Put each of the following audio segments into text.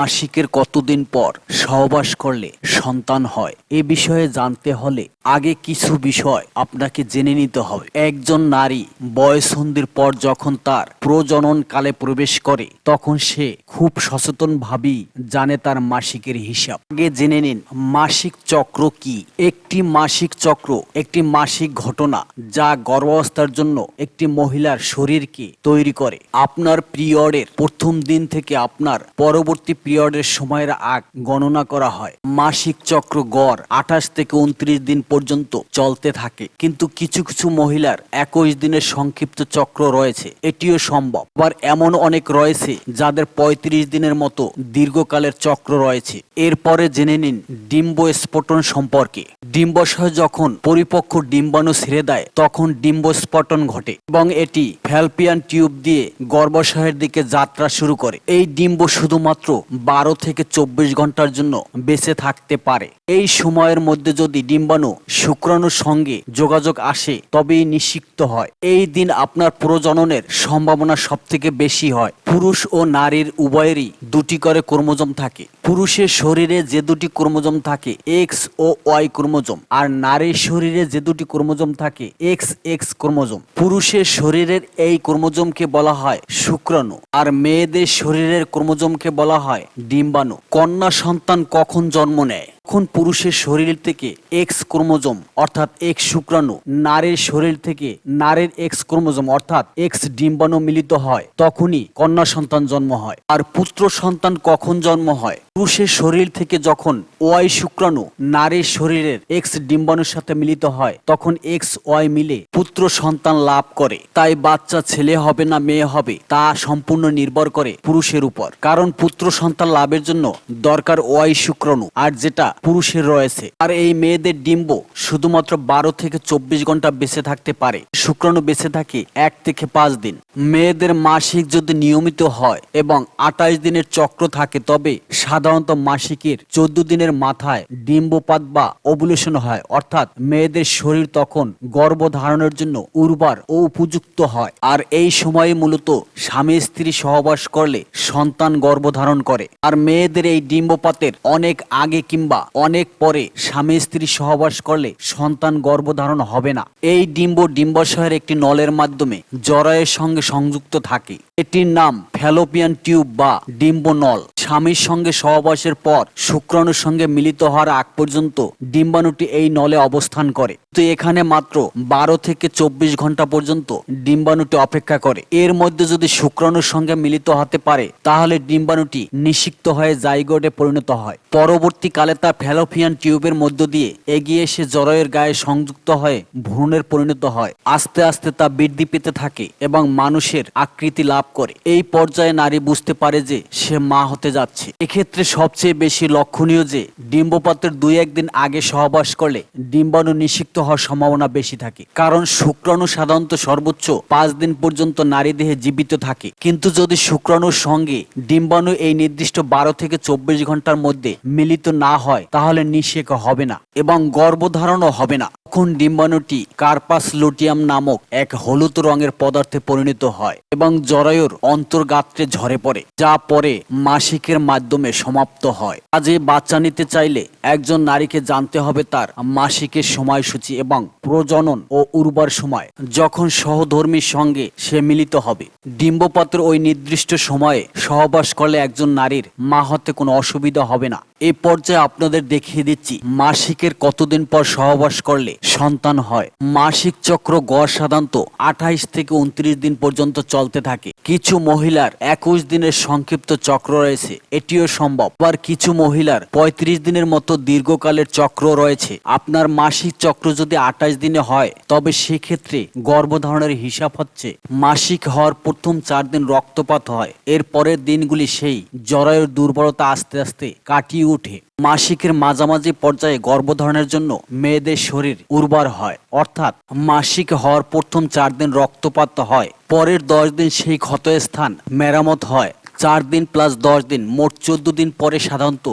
মাসিকের কতদিন পর সহবাস করলে সন্তান হয়, এ বিষয়ে জানতে হলে আগে কিছু বিষয় আপনাকে জেনে নিতে হবে। একজন নারী বয়সন্ধির পর যখন তার প্রজনন কালে প্রবেশ করে, তখন সে খুব সচেতন ভাবেই জানে তার মাসিকের হিসাব। আগে জেনে নিন, মাসিক চক্র কি? একটি মাসিক চক্র একটি মাসিক ঘটনা যা গর্ভাবস্থার জন্য একটি মহিলার শরীরকে তৈরি করে। আপনার পিরিয়ডের প্রথম দিন থেকে আপনার পরবর্তী পিরিয়ডের সময়ের আগ গণনা করা হয়। মাসিক চক্র গড় আঠাশ থেকে উনত্রিশ দিন পর্যন্ত চলতে থাকে। কিন্তু কিছু কিছু মহিলার একুশ দিনের সংক্ষিপ্ত চক্র রয়েছে। এটিও সম্ভব। আবার এমন অনেক রয়েছে যাদের পঁয়ত্রিশ দিনের মতো দীর্ঘকালের চক্র রয়েছে। এরপরে জেনে নিন ডিম্ব স্ফোটন সম্পর্কে। ডিম্বাশয় যখন পরিপক্ক ডিম্বাণু ছেড়ে দেয়, তখন ডিম্ব স্ফোটন ঘটে এবং এটি ফ্যালপিয়ান টিউব দিয়ে গর্ভাশয়ের দিকে যাত্রা শুরু করে। এই ডিম্ব শুধুমাত্র বারো থেকে চব্বিশ ঘণ্টার জন্য বেঁচে থাকতে পারে। এই সময়ের মধ্যে যদি ডিম্বাণু শুক্রাণুর সঙ্গে যোগাযোগ আসে, তবেই নিষিক্ত হয়। এই দিন আপনার প্রজননের সম্ভাবনা সব থেকে বেশি হয়। পুরুষ ও নারীর উভয়েরই দুটি করে ক্রোমোজোম থাকে। পুরুষের শরীরে যে দুটি ক্রোমোজোম থাকে, এক্স ও ওয়াই ক্রোমোজোম আর নারীর শরীরে যে দুটি ক্রোমোজোম থাকে এক্স এক্স ক্রোমোজোম। পুরুষের শরীরের এই ক্রোমোজোমকে বলা হয় শুক্রাণু। আর মেয়েদের শরীরের ক্রোমোজোমকে বলা হয় ডিম্বাণু। কন্যা সন্তান কখন জন্ম নেয়? যখন পুরুষের শরীর থেকে এক্স ক্রোমোজোম, অর্থাৎ এক্স শুক্রাণু, নারীর শরীর থেকে নারীর এক্স ক্রোমোজোম, অর্থাৎ এক্স ডিম্বাণু মিলিত হয়, তখনই কন্যা সন্তান জন্ম হয়। আর পুত্র সন্তান কখন জন্ম হয়? পুরুষের শরীর থেকে যখন ওয়াই শুক্রাণু, নারীর শরীরের এক্স ডিম্বাণুর সাথে মিলিত হয়, তখন এক্স ওয়াই মিলে পুত্র সন্তান লাভ করে। তাই বাচ্চা ছেলে হবে না মেয়ে হবে, তা সম্পূর্ণ নির্ভর করে পুরুষের উপর। কারণ পুত্র সন্তান লাভের জন্য দরকার ওয়াই শুক্রাণু, আর যেটা পুরুষের রয়েছে। আর এই মেয়েদের ডিম্ব শুধুমাত্র বারো থেকে চব্বিশ ঘণ্টা বেঁচে থাকতে পারে। শুক্রাণু বেঁচে থাকে এক থেকে পাঁচ দিন। মেয়েদের মাসিক যদি নিয়মিত হয় এবং আঠাশ দিনের চক্র থাকে, তবে সাধারণত মাসিকের চোদ্দ দিনের মাথায় ডিম্বপাত বা ওভুলেশন হয়। অর্থাৎ মেয়েদের শরীর তখন গর্ভ ধারণের জন্য উর্বর ও উপযুক্ত হয়। আর এই সময়ে মূলত স্বামী স্ত্রী সহবাস করলে সন্তান গর্ভধারণ করে। আর মেয়েদের এই ডিম্বপাতের অনেক আগে কিংবা অনেক পরে স্বামী স্ত্রী সহবাস করলে সন্তান গর্ভধারণ হবে না। এই ডিম্ব ডিম্বাশয়ের একটি নলের মাধ্যমে জরায়ের সঙ্গে সংযুক্ত থাকে। এটির নাম ফ্যালোপিয়ান টিউব বা ডিম্ব নল। স্বামীর সঙ্গে সহবাসের পর শুক্রাণুর সঙ্গে মিলিত হওয়ার আগ পর্যন্ত ডিম্বাণুটি এই নলে অবস্থান করে। তো এখানে মাত্র বারো থেকে চব্বিশ ঘণ্টা পর্যন্ত ডিম্বাণুটি অপেক্ষা করে। এর মধ্যে যদি শুক্রাণুর সঙ্গে মিলিত হতে পারে, তাহলে ডিম্বাণুটি নিষিক্ত হয়ে জাইগোটে পরিণত হয়। পরবর্তীকালে তা ফ্যালোপিয়ান টিউবের মধ্য দিয়ে এগিয়ে এসে জরয়ের গায়ে সংযুক্ত হয়ে ভ্রূণের পরিণত হয়। আস্তে আস্তে তা বৃদ্ধি পেতে থাকে এবং মানুষের আকৃতি লাভ করে। এই পর্যায়ে নারী বুঝতে পারে যে সে মা হতে যাচ্ছে। এক্ষেত্রে সবচেয়ে বেশি লক্ষণীয় যে ডিম্বপাতের দুই একদিন আগে সহবাস করলে ডিম্বাণু নিষিক্ত হওয়ার সম্ভাবনা বেশি থাকে। কারণ শুক্রাণু সাধারণত সর্বোচ্চ পাঁচ দিন পর্যন্ত নারী দেহে জীবিত থাকে। কিন্তু যদি শুক্রাণুর সঙ্গে ডিম্বাণু এই নির্দিষ্ট বারো থেকে চব্বিশ ঘণ্টার মধ্যে মিলিত না হয় তাহলে নিষেক হবে না এবং গর্ভধারণও হবে না। তখন ডিম্বাণুটি কার্পাস লুটিয়াম নামক এক হলুদ রঙের পদার্থে পরিণত হয় এবং জরায়ুর অন্তর্গাত্রে ঝরে পড়ে, যা পরে মাসিকের মাধ্যমে সমাপ্ত হয়। কাজে বাচ্চা নিতে চাইলে একজন নারীকে জানতে হবে তার মাসিকের সময়সূচি এবং প্রজনন ও উর্বর সময়। যখন সহধর্মীর সঙ্গে সে মিলিত হবে, ডিম্বপাত্র ওই নির্দিষ্ট সময়ে সহবাস করলে একজন নারীর মা হতে কোনো অসুবিধা হবে না। এই পর্যায়ে আপনাদের দেখিয়ে দিচ্ছি মাসিকের কতদিন পর সহবাস করলে সন্তান হয়। মাসিক চক্র গড় সাধারণত আঠাইশ থেকে উনত্রিশ দিন পর্যন্ত চলতে থাকে। কিছু মহিলার একুশ দিনের সংক্ষিপ্ত চক্র রয়েছে। এটিও সম্ভব। আবার কিছু মহিলার পঁয়ত্রিশ দিনের মতো দীর্ঘকালের চক্র রয়েছে। আপনার মাসিক চক্র যদি আঠাশ দিনে হয়, তবে সেক্ষেত্রে গর্ভধারণের হিসাব হচ্ছে মাসিক হওয়ার প্রথম চার দিন রক্তপাত হয়। এর পরের দিনগুলি সেই জরায়ুর দুর্বলতা আস্তে আস্তে কাটিয়ে উঠে মাসিকের মাঝামাঝি পর্যায়ে গর্ভধারণের জন্য মেয়েদের শরীর উর্বর হয়। অর্থাৎ মাসিক হওয়ার প্রথম চার দিন রক্তপাত হয়। পরের দশ দিন সেই ক্ষতস্থান মেরামত হয়। চার দিন প্লাস দশ দিন, মোট চোদ্দ দিন পরে সাধারণত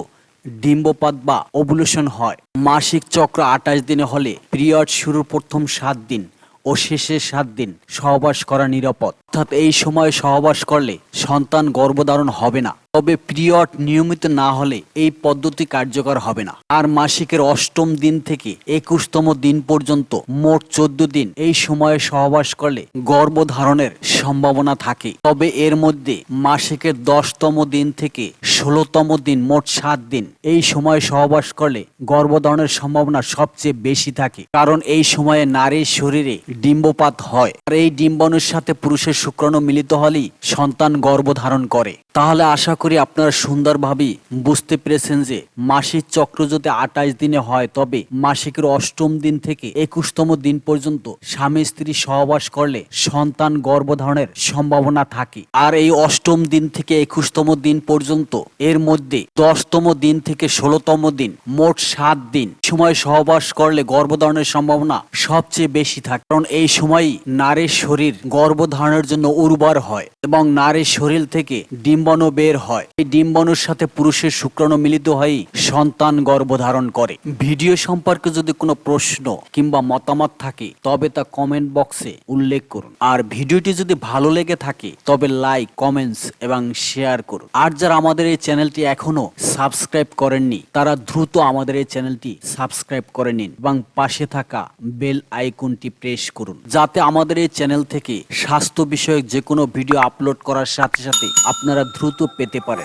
ডিম্বপাত বা ওভুলেশন হয়। মাসিক চক্র আঠাশ দিনে হলে পিরিয়ড শুরুর প্রথম সাত দিন ও শেষের সাত দিন সহবাস করা নিরাপদ। অর্থাৎ এই সময়ে সহবাস করলে সন্তান গর্ভধারণ হবে না। তবে পিরিয়ড নিয়মিত না হলে এই পদ্ধতি কার্যকর হবে না। আর মাসিকের অষ্টম দিন থেকে একুশতম দিন পর্যন্ত মোট চোদ্দ দিন এই সময়ে সহবাস করলে গর্ভধারণের সম্ভাবনা থাকে। তবে এর মধ্যে মাসিকের দশতম দিন থেকে ষোলোতম দিন মোট সাত দিন এই সময়ে সহবাস করলে গর্ভধারণের সম্ভাবনা সবচেয়ে বেশি থাকে। কারণ এই সময়ে নারীর শরীরে ডিম্বপাত হয়। আর এই ডিম্বাণুর সাথে পুরুষের শুক্রাণু মিলিত হলেই সন্তান গর্ভধারণ করে। তাহলে আশা করি আপনারা সুন্দরভাবেই বুঝতে পেরেছেন যে মাসিক চক্র যদি আঠাইশ দিনে হয়, তবে মাসিকের অষ্টম দিন থেকে একুশতম দিন পর্যন্ত স্বামী স্ত্রী সহবাস করলে সন্তান গর্ভধারণের সম্ভাবনা থাকে। আর এই অষ্টম দিন থেকে একুশতম দিন পর্যন্ত এর মধ্যে দশতম দিন থেকে ষোলোতম দিন মোট সাত দিন সময় সহবাস করলে গর্ভধারণের সম্ভাবনা সবচেয়ে বেশি থাকে। কারণ এই সময়ই নারীর শরীর গর্ভধারণের জন্য উর্বর হয় এবং নারীর শরীর থেকে ডিম্বাণু বের হয়। এই ডিম্বাণুর সাথে পুরুষের শুক্রাণু মিলিত হয়েই সন্তান গর্ভধারণ করে। ভিডিও সম্পর্কে যদি কোনো প্রশ্ন কিংবা মতামত থাকে, তবে তা কমেন্ট বক্সে উল্লেখ করুন। আর ভিডিওটি যদি ভালো লেগে থাকে, তবে লাইক কমেন্টস এবং শেয়ার করুন। আর যারা আমাদের এই চ্যানেলটি এখনও সাবস্ক্রাইব করেননি, তারা দ্রুত আমাদের এই চ্যানেলটি সাবস্ক্রাইব করে নিন এবং পাশে থাকা বেল আইকনটি প্রেস করুন। যাতে আমাদের এই চ্যানেল থেকে স্বাস্থ্য বিষয়ক যে কোনো ভিডিও আপলোড করার সাথে সাথে আপনারা দ্রুত পেতে te?